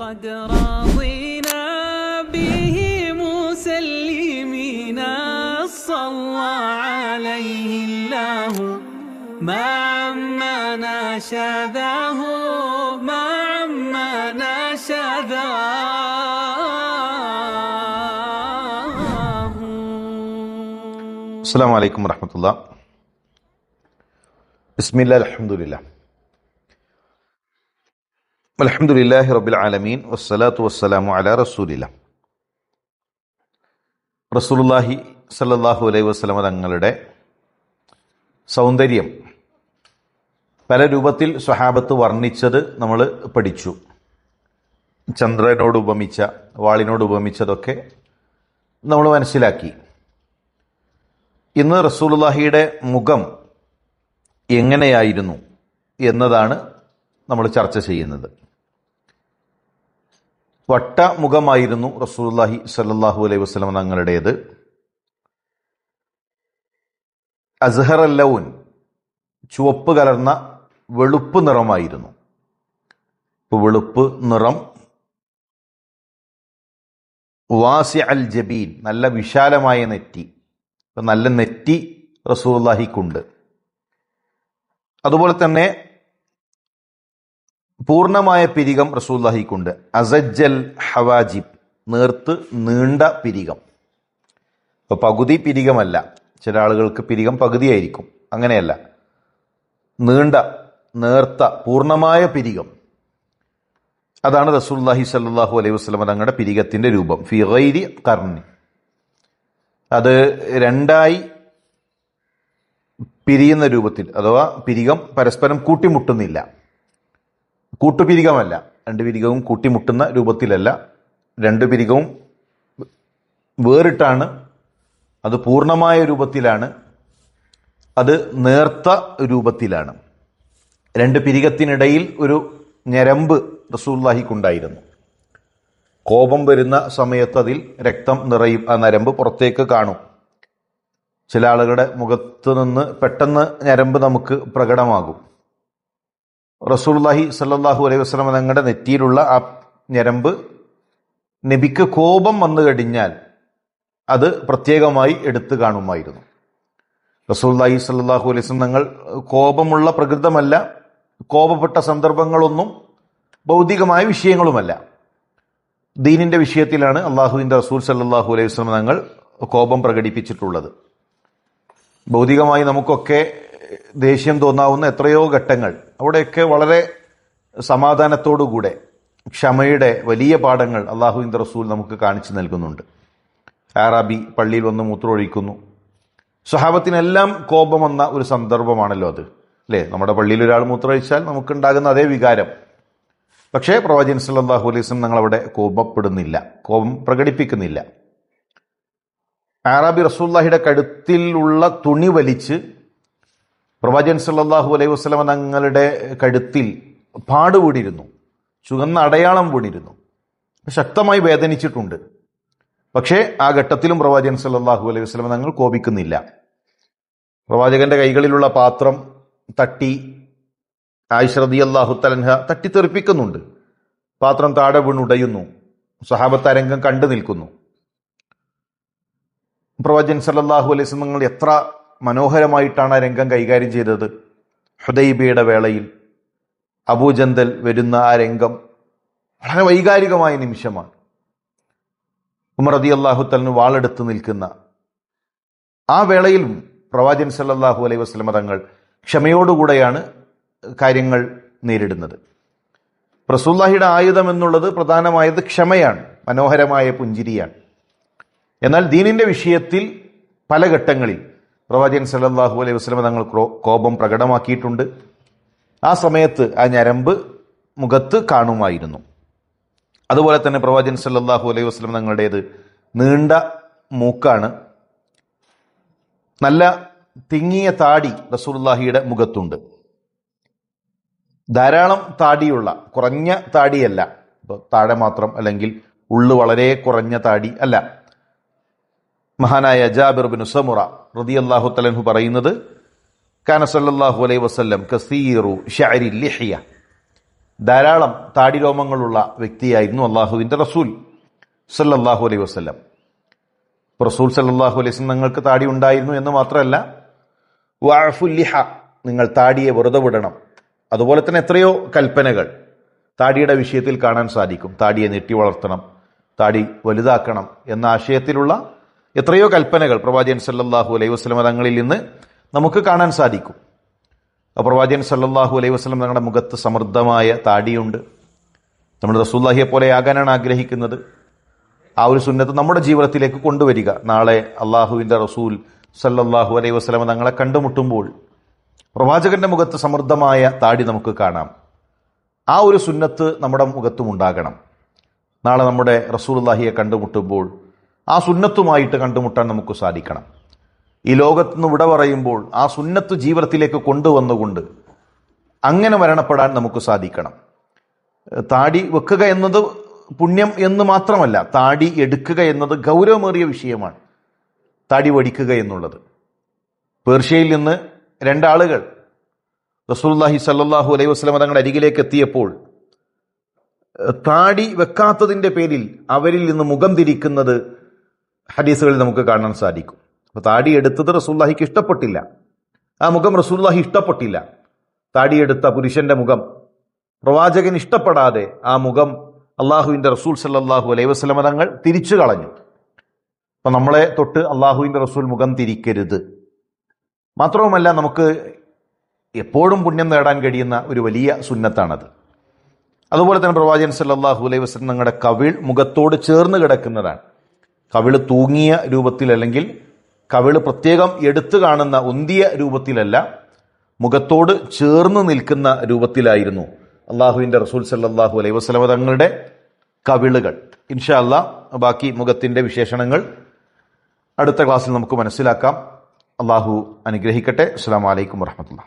قد رضينا به مسلمين. صلى عليه الله. ما عمنا شذاه ما عمنا شذاه السلام عليكم ورحمة الله. بسم الله الحمد لله. അലഹമുല്ലാഹി റബിൽ ആലമീൻ. വസ്സലാത്തു വസ്സലാമു അല റസൂലില്ല. റസൂലുല്ലാഹി സല്ലാഹു അലൈഹി വസ്ലമ തങ്ങളുടെ സൗന്ദര്യം പല രൂപത്തിൽ സ്വഹാബത്ത് വർണിച്ചത് നമ്മൾ പഠിച്ചു. ചന്ദ്രനോട് ഉപമിച്ച വാളിനോട് ഉപമിച്ചതൊക്കെ നമ്മൾ മനസ്സിലാക്കി. ഇന്ന് റസൂലുല്ലാഹിയുടെ മുഖം എങ്ങനെയായിരുന്നു എന്നതാണ് നമ്മൾ ചർച്ച ചെയ്യുന്നത്. വട്ട മുഖമായിരുന്നു റസൂലുള്ളാഹി സല്ലല്ലാഹു അലൈഹി വസല്ലം തങ്ങളുടേത്. അസ്ഹർ ലൗൻ ചുവപ്പ് കലർന്ന വെളുപ്പ് നിറമായിരുന്നു. ഇപ്പോൾ വെളുപ്പ് നിറം വാസി അൽ ജബീൻ നല്ല വിശാലമായ നെറ്റി. ഇപ്പം നല്ല നെറ്റി റസൂല്ലാഹിക്കുണ്ട് അതുപോലെ തന്നെ പൂർണമായ പിരികം റസൂല്ലാഹിക്കുണ്ട് അസജ്ജൽ ഹവാജിബ് നേർത്ത് നീണ്ട പിരികം. ഇപ്പൊ പകുതി പിരികമല്ല. ചില ആളുകൾക്ക് പിരികം പകുതിയായിരിക്കും. അങ്ങനെയല്ല. നീണ്ട നേർത്ത പൂർണമായ പിരികം. അതാണ് റസൂല്ലാഹി സല്ലാഹു അലൈഹി വസ്ലം തങ്ങളുടെ പിരികത്തിന്റെ രൂപം. ഫിറൈരി കർണി അത് രണ്ടായി പിരിയുന്ന രൂപത്തിൽ അഥവാ പിരികം പരസ്പരം കൂട്ടിമുട്ടുന്നില്ല. കൂട്ടുപിരികമല്ല. രണ്ട് പിരികവും കൂട്ടിമുട്ടുന്ന രൂപത്തിലല്ല. രണ്ട് പിരികവും വേറിട്ടാണ്. അത് പൂർണമായ രൂപത്തിലാണ്. അത് നേർത്ത രൂപത്തിലാണ്. രണ്ട് പിരികത്തിനിടയിൽ ഒരു ഞരമ്പ് റസൂല്ലാഹിക്കുണ്ടായിരുന്നു കോപം വരുന്ന സമയത്ത് അതിൽ രക്തം നിറയും. ആ നരമ്പ് പുറത്തേക്ക് കാണും. ചില ആളുകളുടെ മുഖത്ത് നിന്ന് പെട്ടെന്ന് ഞരമ്പ് നമുക്ക് പ്രകടമാകും. റസൂൽല്ലാഹി സല്ലാഹു അലൈഹി വസ്ലം തങ്ങളുടെ നെറ്റിയിലുള്ള ആ ഞരമ്പ് നബിക്ക് കോപം വന്നു കഴിഞ്ഞാൽ അത് പ്രത്യേകമായി എടുത്തു കാണുമായിരുന്നു. റസൂല്ലാഹി സല്ലാഹു അലൈഹി വസ്ലം തങ്ങൾ കോപമുള്ള പ്രകൃതമല്ല കോപപ്പെട്ട സന്ദർഭങ്ങളൊന്നും ഭൗതികമായ വിഷയങ്ങളുമല്ല. ദീനിന്റെ വിഷയത്തിലാണ് അള്ളാഹുവിന്റെ റസൂൽ സല്ലാഹു അലൈഹി വസ്ലം തങ്ങൾ കോപം പ്രകടിപ്പിച്ചിട്ടുള്ളത്. ഭൗതികമായി നമുക്കൊക്കെ ദേഷ്യം തോന്നാവുന്ന എത്രയോ ഘട്ടങ്ങൾ. അവിടെയൊക്കെ വളരെ സമാധാനത്തോടുകൂടെ ക്ഷമയുടെ വലിയ പാഠങ്ങൾ അള്ളാഹുവിന്റെ റസൂൽ നമുക്ക് കാണിച്ചു നൽകുന്നുണ്ട്. ആറാബി പള്ളിയിൽ വന്ന് മൂത്രമൊഴിക്കുന്നു. സ്വഹാബത്തിനെല്ലാം കോപം വന്ന ഒരു സന്ദർഭമാണല്ലോ അത് അല്ലേ? നമ്മുടെ പള്ളിയിൽ ഒരാൾ മൂത്രമൊഴിച്ചാൽ നമുക്കുണ്ടാകുന്ന അതേ വികാരം. പക്ഷേ പ്രവാചകൻ സല്ലാഹു അലൈസ്ലം ഞങ്ങളവിടെ കോപപ്പെടുന്നില്ല കോപം പ്രകടിപ്പിക്കുന്നില്ല. ആറാബി റസൂല്ലാഹിയുടെ കഴുത്തിലുള്ള തുണി വലിച്ച് പ്രവാചകൻ സല്ലാഹു അലൈഹി വസ്ലമ തങ്ങളുടെ കഴുത്തിൽ പാട് വീണിരുന്നു. ചുവന്ന അടയാളം കൂടിയിരുന്നു ശക്തമായി വേദനിച്ചിട്ടുണ്ട്. പക്ഷേ ആ ഘട്ടത്തിലും പ്രവാചകൻ സല്ലാഹു അലൈഹി വസ്ലമ തങ്ങൾ കോപിക്കുന്നില്ല. പ്രവാചകന്റെ കൈകളിലുള്ള പാത്രം തട്ടി ആയിഷറതി അള്ളാഹു തലൻഹ തട്ടിത്തെറിപ്പിക്കുന്നുണ്ട്. പാത്രം താഴെ വീണുടയുന്നു. സഹാബത്തരംഗം കണ്ടു നിൽക്കുന്നു. പ്രവചൻ സല്ലാഹു അലൈഹി നിങ്ങൾ എത്ര മനോഹരമായിട്ടാണ് ആ രംഗം കൈകാര്യം ചെയ്തത്. ഹുദൈബിയുടെ വേളയിൽ അബൂജന്തൽ വരുന്ന ആ രംഗം വളരെ വൈകാരികമായ നിമിഷമാണ്. ഉമർ റതി അള്ളാഹു തലിന് വാളെടുത്ത് നിൽക്കുന്ന ആ വേളയിലും പ്രവാചൻ സല്ലാഹു അലൈഹി വസ്ലമ തങ്ങൾ ക്ഷമയോടുകൂടെയാണ് കാര്യങ്ങൾ നേരിടുന്നത്. റസൂല്ലാഹിയുടെ ആയുധം എന്നുള്ളത് പ്രധാനമായത് ക്ഷമയാണ് മനോഹരമായ പുഞ്ചിരിയാണ്. എന്നാൽ ദീനിന്റെ വിഷയത്തിൽ പല ഘട്ടങ്ങളിൽ പ്രവാചകൻ സല്ലാഹു അലൈഹി വസ്ലമ തങ്ങൾ കോപം പ്രകടമാക്കിയിട്ടുണ്ട്. ആ സമയത്ത് ആ ഞരമ്പ് മുഖത്ത് കാണുമായിരുന്നു. അതുപോലെ തന്നെ പ്രവാചകൻ സല്ലാഹു അലൈഹി വസ്ലം തങ്ങളുടേത് നീണ്ട മൂക്കാണ്. നല്ല തിങ്ങിയ താടി റസൂൽല്ലാഹിയുടെ മുഖത്തുണ്ട്. ധാരാളം താടിയുള്ള കുറഞ്ഞ താടിയല്ല. ഇപ്പോൾ താഴെ മാത്രം അല്ലെങ്കിൽ ഉള്ളു വളരെ കുറഞ്ഞ താടി അല്ല. മഹാനായ ജാബിർ ബിൻ സമുറ അള്ളാഹു തലൻഹു പറയുന്നത് കാന സല്ലല്ലാഹു അലൈഹി വസല്ലം കസീറു ഷാരി ലിഹിയ. ധാരാളം താടിരോമങ്ങളുള്ള വ്യക്തിയായിരുന്നു അള്ളാഹുവിന്റെ റസൂൽ സല്ലല്ലാഹു അലൈഹി വസ്ലം റസൂൽ സല്ലല്ലാഹു അലൈഹി വസ്ലം നിങ്ങൾക്ക് താടി ഉണ്ടായിരുന്നു എന്ന് മാത്രമല്ല വാഫുല്ലിഹ നിങ്ങൾ താടിയെ വെറുതെ വിടണം. അതുപോലെ തന്നെ എത്രയോ കൽപ്പനകൾ താടിയുടെ വിഷയത്തിൽ കാണാൻ സാധിക്കും. താടിയെ നെട്ടി വളർത്തണം താടി വലുതാക്കണം എന്ന ആശയത്തിലുള്ള എത്രയോ കൽപ്പനകൾ പ്രവാചകൻ സല്ലാഹു അലൈഹി വസ്ലം തങ്ങളിൽ നിന്ന് നമുക്ക് കാണാൻ സാധിക്കും. പ്രവാചകൻ സല്ലാഹു അലൈഹി വസ്ലം തങ്ങളുടെ മുഖത്ത് സമൃദ്ധമായ താടിയുണ്ട്. നമ്മൾ റസൂല്ലാഹിയെ പോലെ ആകാനാണ് ആഗ്രഹിക്കുന്നത്. ആ ഒരു സുന്നത്ത് നമ്മുടെ ജീവിതത്തിലേക്ക് കൊണ്ടുവരിക. നാളെ അള്ളാഹുവിന്റെ റസൂൽ സല്ലാഹു അലൈഹി വസ്ലമ തങ്ങളെ കണ്ടുമുട്ടുമ്പോൾ പ്രവാചകന്റെ മുഖത്ത് സമൃദ്ധമായ താടി നമുക്ക് കാണാം. ആ ഒരു സുന്നത്ത് നമ്മുടെ മുഖത്തും ഉണ്ടാകണം. നാളെ നമ്മുടെ റസൂൽ അള്ളാഹിയെ കണ്ടുമുട്ടുമ്പോൾ ആ സുന്നത്തുമായിട്ട് കണ്ടുമുട്ടാൻ നമുക്ക് സാധിക്കണം. ഈ ലോകത്ത് നിന്ന് വിട പറയുമ്പോൾ ആ സുന്നത്ത് ജീവിതത്തിലേക്ക് കൊണ്ടുവന്നുകൊണ്ട് അങ്ങനെ മരണപ്പെടാൻ നമുക്ക് സാധിക്കണം. താടി വെക്കുക എന്നത് പുണ്യം എന്ന് മാത്രമല്ല താടി എടുക്കുക എന്നത് ഗൗരവമേറിയ വിഷയമാണ്. താടി വടിക്കുക എന്നുള്ളത്. പേർഷ്യയിൽ നിന്ന് രണ്ടാളുകൾ റസൂല്ലാഹി സല്ലാഹു അലൈഹി വസ്ലമ തങ്ങളുടെ അരികിലേക്ക് എത്തിയപ്പോൾ താടി വെക്കാത്തതിന്റെ പേരിൽ അവരിൽ നിന്ന് മുഖം തിരിക്കുന്നത് ഹദീസുകളിൽ നമുക്ക് കാണാൻ സാധിക്കും. അപ്പോൾ താടി എടുത്തത് റസൂല്ലാഹിക്ക് ഇഷ്ടപ്പെട്ടില്ല. ആ മുഖം റസൂല്ലാഹി ഇഷ്ടപ്പെട്ടില്ല. താടി എടുത്ത പുരുഷന്റെ മുഖം പ്രവാചകൻ ഇഷ്ടപ്പെടാതെ ആ മുഖം അള്ളാഹുവിന്റെ റസൂൽ സല്ലാഹു അലൈഹി വസ്ലമ തങ്ങൾ തിരിച്ചു കളഞ്ഞു. അപ്പം നമ്മളെ തൊട്ട് അള്ളാഹുവിന്റെ റസൂൽ മുഖം തിരിക്കരുത്. മാത്രവുമല്ല നമുക്ക് എപ്പോഴും പുണ്യം നേടാൻ കഴിയുന്ന ഒരു വലിയ സുന്നത്താണത്. അതുപോലെ തന്നെ പ്രവാചകൻ സല്ലാഹു അലൈഹി വസ്ലം നിങ്ങളുടെ കവിൾ മുഖത്തോട് ചേർന്ന് കിടക്കുന്നതാണ്. കവിൾ തൂങ്ങിയ രൂപത്തിൽ അല്ലെങ്കിൽ കവിൾ പ്രത്യേകം എടുത്തു കാണുന്ന ഉന്തിയ രൂപത്തിലല്ല മുഖത്തോട് ചേർന്ന് നിൽക്കുന്ന രൂപത്തിലായിരുന്നു അള്ളാഹുവിന്റെ റസൂൽ സല്ലാഹു അലൈഹി വസ്ലമ തങ്ങളുടെ കവിളുകൾ. ഇൻഷാ അല്ലാ ബാക്കി മുഖത്തിന്റെ വിശേഷണങ്ങൾ അടുത്ത ക്ലാസ്സിൽ നമുക്ക് മനസ്സിലാക്കാം. അള്ളാഹു അനുഗ്രഹിക്കട്ടെ. അസ്സാം വലൈക്കും വർഹമത്തുള്ള